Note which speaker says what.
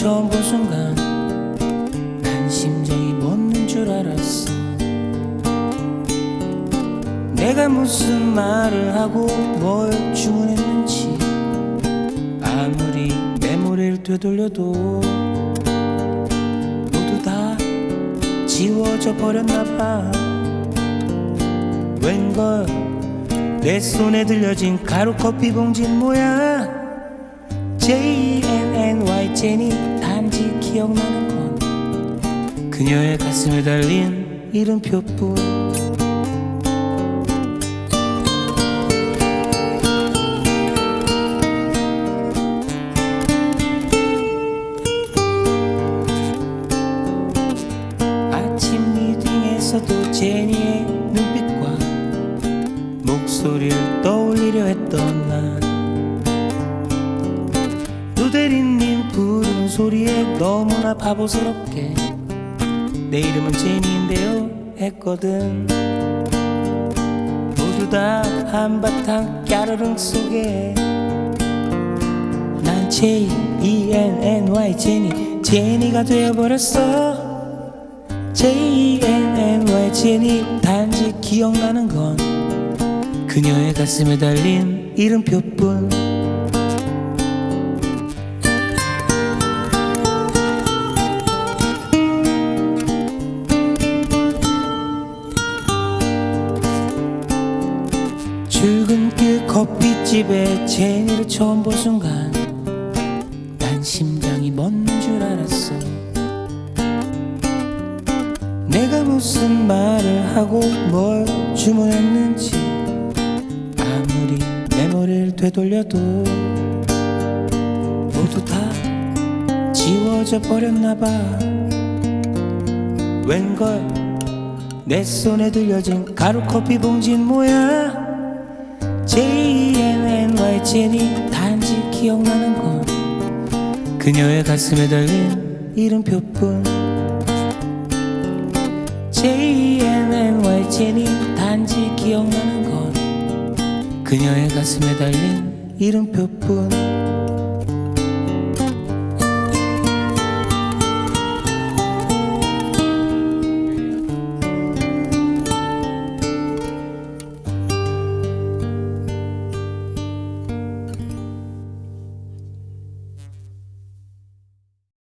Speaker 1: 처음 본 순간 난 심장이 멎는 줄 알았어. 내가 무슨 말을 하고 뭘 주문했는지 아무리 메모리를 되돌려도 모두 다 지워져 버렸나 봐. 웬걸 내 손에 들려진 가루 커피 봉진 모양 J-E-N-N-Y 제니 단지 기억나는 건 그녀의 가슴에 달린 이름표뿐. 아침 미팅에서도 제니의 눈빛과 목소리를 떠올리려 했던 난 소리에 너무나 바보스럽게 내 이름은 제니인데요 했거든. 모두 다 한바탕 까르릉 속에 난 J-E-N-N-Y 제니 제니가 되어버렸어. J-E-N-N-Y 제니 단지 기억나는 건 그녀의 가슴에 달린 이름표뿐 커피집에 제니를 처음 본 순간 난 심장이 멎는 줄 알았어. 내가 무슨 말을 하고 뭘 주문했는지 아무리 메모리를 되돌려도 모두 다 지워져 버렸나 봐. 웬걸 내 손에 들려진 가루 커피 봉진 모양 J-E-N-N-Y 제니 단지 기억나는 건 그녀의 가슴에 달린 이름표뿐. J-E-N-N-Y 제니 단지 기억나는 건 그녀의 가슴에 달린 이름표뿐